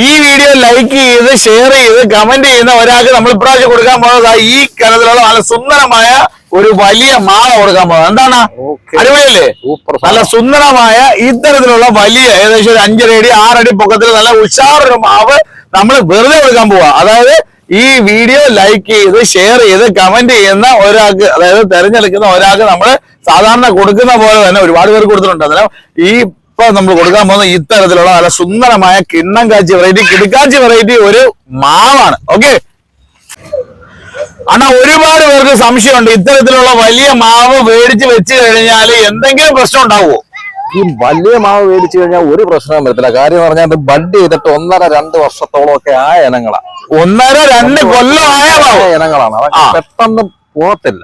ഈ video like ചെയ്ത് share ചെയ്ത് കമന്റ് ചെയ്യുന്ന ഒരാൾക്ക് നമ്മൾ ഇപ്രാവശ്യം കൊടുക്കാൻ പോകുന്നത് ഈ കനത്തിലുള്ള നല്ല സുന്ദരമായ ഒരു വലിയ മാല കൊടുക്കാൻ പോകുന്നത്. എന്താണ്. അടിപൊളിയല്ലേ? നല്ല സുന്ദരമായ ഇത്തരത്തിലുള്ള വലിയ ഏകദേശം ഒരു അഞ്ചരടി ആറടി പൊക്കത്തിൽ നല്ല ഉഷാറൊരു മാവ് നമ്മൾ വെറുതെ കൊടുക്കാൻ പോവാ. അതായത് ഈ വീഡിയോ ലൈക്ക് ചെയ്ത് ഷെയർ ചെയ്ത് കമന്റ് ചെയ്യുന്ന ഒരാൾക്ക് അതായത് തെരഞ്ഞെടുക്കുന്ന ഒരാൾക്ക് നമ്മൾ സാധാരണ കൊടുക്കുന്ന പോലെ തന്നെ ഒരുപാട് പേർക്ക് കൊടുത്തിട്ടുണ്ട്. അന്നേരം ഈ ഇപ്പൊ നമ്മൾ കൊടുക്കാൻ പോകുന്ന ഇത്തരത്തിലുള്ള നല്ല സുന്ദരമായ കിണ്ണം കാച്ചി വെറൈറ്റി കിടുക്കാച്ചി വെറൈറ്റി ഒരു മാവാണ്. ഓക്കെ അണ്ണാ ഒരുപാട് പേർക്ക് സംശയമുണ്ട്. ഇത്തരത്തിലുള്ള വലിയ മാവ് മേടിച്ച് വെച്ച് കഴിഞ്ഞാൽ എന്തെങ്കിലും പ്രശ്നം ഉണ്ടാവുമോ? ഈ വലിയ മാവ് മേടിച്ചു കഴിഞ്ഞാൽ ഒരു പ്രശ്നവും വരത്തില്ല. കാര്യം എന്ന് പറഞ്ഞാൽ അത് ബഡ് ചെയ്തിട്ട് ഒന്നര രണ്ട് വർഷത്തോളം ഒക്കെ ആയ ഇനങ്ങളാ. ഒന്നര രണ്ട് കൊല്ലം ആയ ഇനങ്ങളാണ്. പെട്ടെന്ന് പോകത്തില്ല.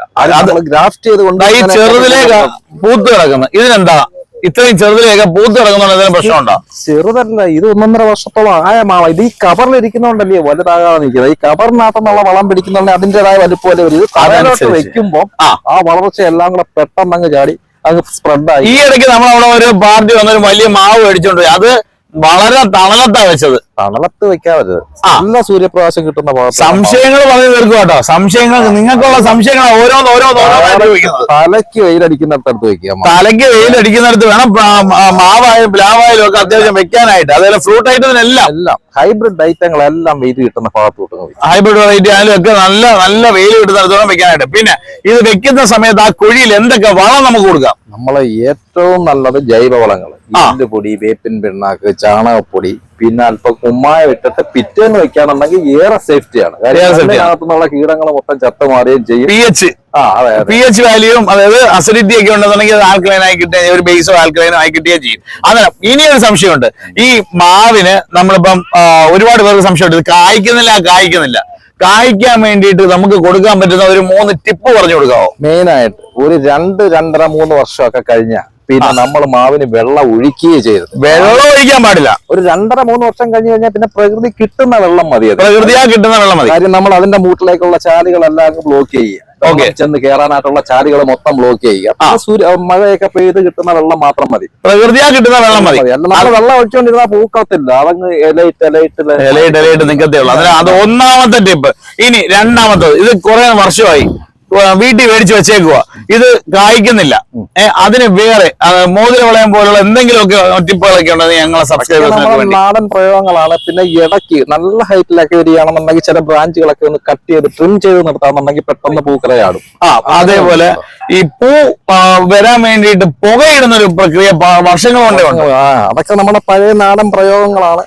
ഗ്രാഫ്റ്റ് ചെയ്ത് കൊണ്ട് ദാ ഈ ചെറുതിലേക്ക് പൂത്ത് കിടക്കുന്നത് ഇതിനെന്താ? ഇത്രയും ചെറുതിലേക്ക് പൂത്ത് കിടക്കുന്നുണ്ട് എന്തെങ്കിലും പ്രശ്നമുണ്ടോ? ചെറുതല്ല ഇത് ഒന്നൊന്നര വർഷത്തോളം ആയ മാവ ഇത് ഈ കവറിൽ ഇരിക്കുന്നോണ്ടല്ലേ വലുതാകാതെ നിൽക്കുന്നത്? ഈ കവറിനകത്തുനിന്നുള്ള വളം പിടിക്കുന്നുണ്ട് അതിന്റേതായ വലിപ്പമല്ലേ വരും ഇത് തലയിലോട്ട്. വെക്കുമ്പോൾ ആ. ആ വളർച്ച എല്ലാം കൂടെ പെട്ടെന്ന് അങ്ങ് ചാടി അങ്ങ് സ്പ്രെഡായി ഈ ഇടയ്ക്ക് നമ്മൾ അവിടെ ഒരു പാർട്ടി വന്നൊരു വലിയ മാവ് മേടിച്ചോണ്ട് അത് വളരെ തണലത്താ വെച്ചത്. തണലത്ത് വെക്കാൻ നല്ല സൂര്യപ്രകാശം കിട്ടുന്ന ഭാഗത്ത് സംശയങ്ങൾ പറഞ്ഞു തീർക്കും കേട്ടോ. സംശയങ്ങൾ നിങ്ങൾക്കുള്ള സംശയങ്ങൾ ഓരോന്ന് തലയ്ക്ക് വെയിലടിക്കുന്നിടത്ത് വെക്കുക. തലയ്ക്ക് വെയിലടിക്കുന്നിടത്ത് വേണം മാവായാലും പ്ലാവായാലും ഒക്കെ അത്യാവശ്യം വെക്കാനായിട്ട്. അതേപോലെ ഫ്രൂട്ട് ഐറ്റത്തിനെല്ലാം എല്ലാം. ഹൈബ്രിഡ് ഐറ്റങ്ങളെല്ലാം വെയിൽ കിട്ടുന്ന ഭാഗത്ത് കിട്ടുന്നത് ഹൈബ്രിഡ് വെറൈറ്റി ആയാലും ഒക്കെ നല്ല നല്ല വെയിൽ കിട്ടുന്നിടത്തോളം വെക്കാനായിട്ട്. പിന്നെ ഇത് വെക്കുന്ന സമയത്ത് ആ കുഴിയിൽ എന്തൊക്കെ വളം നമുക്ക് കൊടുക്കാം? നമ്മളെ ഏറ്റവും നല്ലത് ജൈവവളങ്ങൾ. പൊടി വേപ്പിൻ പിണ്ണാക്ക് ചാണകപ്പൊടി പിന്നെ അല്പം കുമ്മായ ഇട്ടിട്ട് പിറ്റേന്ന് വെക്കാന്നുണ്ടെങ്കിൽ ഏറെ സേഫ്റ്റിയാണ്. അതിനകത്തുനിന്നുള്ള കീടങ്ങൾ മൊത്തം ചത്ത മാറുകയും ചെയ്യും. പി എച്ച് പി എച്ച് വാല്യൂവും അതായത് അസിഡിറ്റി ഒക്കെ ഉണ്ടെന്നുണ്ടെങ്കിൽ അത് ആൽക്കലൈൻ ആയി കിട്ടുക ഒരു ബേസോ ആൽക്കലൈനോ ആയി കിട്ടുകയും ചെയ്യും. അങ്ങനെ ഇനിയൊരു സംശയമുണ്ട്. ഈ മാവിന് നമ്മളിപ്പം ഒരുപാട് പേർക്ക് സംശയമുണ്ട്. ഇത് കായ്ക്കുന്നില്ല കായ്ക്കുന്നില്ല. കായ്ക്കാൻ വേണ്ടിയിട്ട് നമുക്ക് കൊടുക്കാൻ പറ്റുന്ന ഒരു മൂന്ന് ടിപ്പ് പറഞ്ഞു കൊടുക്കാവോ? മെയിൻ ആയിട്ട് ഒരു രണ്ട് രണ്ടര മൂന്ന് വർഷമൊക്കെ കഴിഞ്ഞ പിന്നെ നമ്മൾ മാവിന് വെള്ളം ഒഴിക്കുകയും ചെയ്തത് വെള്ളം ഒഴിക്കാൻ പാടില്ല. ഒരു രണ്ടര മൂന്ന് വർഷം കഴിഞ്ഞ് കഴിഞ്ഞാൽ പിന്നെ പ്രകൃതി കിട്ടുന്ന വെള്ളം മതി പ്രകൃതിയാ കിട്ടുന്ന വെള്ളം മതി. കാര്യം നമ്മൾ അതിന്റെ മൂട്ടിലേക്കുള്ള ചാലുകളെല്ലാം ബ്ലോക്ക് ചെയ്യുക. ഓക്കെ ചെന്ന് കയറാനായിട്ടുള്ള ചാലുകൾ മൊത്തം ബ്ലോക്ക് ചെയ്യുക. ആ. സൂര്യ മഴയൊക്കെ പെയ്ത് കിട്ടുന്ന വെള്ളം മാത്രം മതി. പ്രകൃതിയാ കിട്ടുന്ന വെള്ളം മതി. നമ്മൾ വെള്ളം ഒഴിച്ചുകൊണ്ടിരുന്ന പൂക്കത്തില്ല. അതങ്ങ് ഇലയിട്ട് ഇലയിട്ട് ഇല- ഇലയിട്ട് ഇലയിട്ട് നിക്കത്തേ ഉള്ളൂ. അത് ഒന്നാമത്തെ ടിപ്പ് ഇനി രണ്ടാമത്തത്. ഇത് കുറെ വർഷമായി. വീട്ടിൽ മേടിച്ച് വെച്ചേക്കുക ഇത് കായ്ക്കുന്നില്ല. അതിന് വേറെ മോതിര വളയം പോലുള്ള എന്തെങ്കിലുമൊക്കെ ടിപ്പുകളൊക്കെ ഉണ്ടെങ്കിൽ ഞങ്ങളെ സബ്സ്ക്രൈബേഴ്സ് നാടൻ പ്രയോഗങ്ങളാണ്. പിന്നെ ഇടയ്ക്ക് നല്ല ഹൈറ്റിലൊക്കെ വരികയാണെന്നുണ്ടെങ്കിൽ ചില ബ്രാഞ്ചുകളൊക്കെ ഒന്ന് കട്ട് ചെയ്ത് ട്രിം ചെയ്ത് നിർത്താന്നുണ്ടെങ്കിൽ പെട്ടെന്ന് പൂക്കരയാടും ആ അതേപോലെ ഈ പൂ വരാൻ വേണ്ടിയിട്ട് പുകയിടുന്ന ഒരു പ്രക്രിയ വർഷങ്ങൾ കൊണ്ടേ ഉണ്ട്. അതൊക്കെ നമ്മുടെ പഴയ നാടൻ പ്രയോഗങ്ങളാണ്.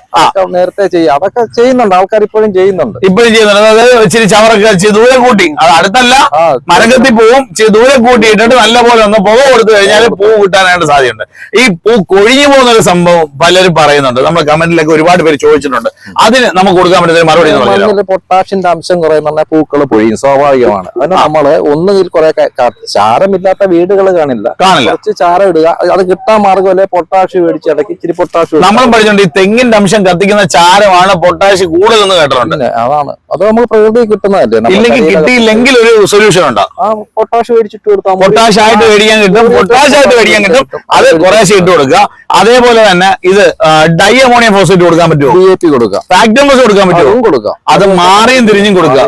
നേരത്തെ ചെയ്യുക അതൊക്കെ ചെയ്യുന്നുണ്ട്. ആൾക്കാർ ഇപ്പോഴും ചെയ്യുന്നുണ്ട്. ഇപ്പോഴും ചെയ്യുന്നുണ്ട്. അതായത് ഇച്ചിരി ചവറൊക്കെ ദൂരെ കൂട്ടി. അത് അടുത്തല്ല മരകത്തി പൂവും ദൂരെ കൂട്ടിയിട്ടിട്ട് നല്ല പോലെ ഒന്ന് പുക കൊടുത്തു കഴിഞ്ഞാൽ പൂ കിട്ടാനായിട്ട് സാധ്യതയുണ്ട്. ഈ പൂ കൊഴിഞ്ഞു പോകുന്ന ഒരു സംഭവം പലരും പറയുന്നുണ്ട്. നമ്മുടെ കമന്റിലൊക്കെ ഒരുപാട് പേര് ചോദിച്ചിട്ടുണ്ട്. അതിന് നമുക്ക് കൊടുക്കാൻ പറ്റുന്ന മറുപടി പൊട്ടാഷ്യന്റെ അംശം കുറയുന്നുണ്ടെങ്കിൽ പൂക്കൾ പൊഴിയും. സ്വാഭാവികമാണ്. അതിന് നമ്മൾ ഒന്നുകിൽ കുറെ ചാരമില്ലാത്ത വീടുകൾ കാണില്ല. കാണില്ല. കുറച്ച് ചാരം ഇടുക. അത് കിട്ടാൻ മാർഗം അല്ലെ? പൊട്ടാഷ് മേടിച്ച് ഇടയ്ക്ക് ഇച്ചിരി പൊട്ടാഷ് നമ്മൾ നമ്മളും പഠിച്ചിട്ടുണ്ട് ഈ തെങ്ങിന്റെ അംശം കത്തിക്കുന്ന ചാരമാണ് പൊട്ടാഷ് കൂടുതലെന്ന് കേട്ടിട്ടുണ്ട്. അതാണ്. അത് നമുക്ക് പ്രകൃതി കിട്ടുന്നതല്ലേ? ഇല്ലെങ്കിൽ കിട്ടിയില്ലെങ്കിൽ ഒരു സൊല്യൂഷൻ ഉണ്ടാവും ആ പൊട്ടാഷ് മേടിച്ചിട്ട് കൊടുത്താൽ പൊട്ടാഷ് ആയിട്ട് മേടിക്കാൻ കിട്ടും. പൊട്ടാഷ് ആയിട്ട് മേടിക്കാൻ കിട്ടും. അത് കുറേശ്ശെ ഇട്ട് കൊടുക്കുക. അതേപോലെ തന്നെ ഇത് ഡൈ അമോണിയം ഫോസ്ഫേറ്റ് കൊടുക്കാൻ പറ്റുമോ? ഡി എ പി കൊടുക്കാം. ഫാക്ടംസ് കൊടുക്കാൻ പറ്റുമോ? അതും കൊടുക്കാം. അത് മാറിയും തിരിഞ്ഞും കൊടുക്കുക.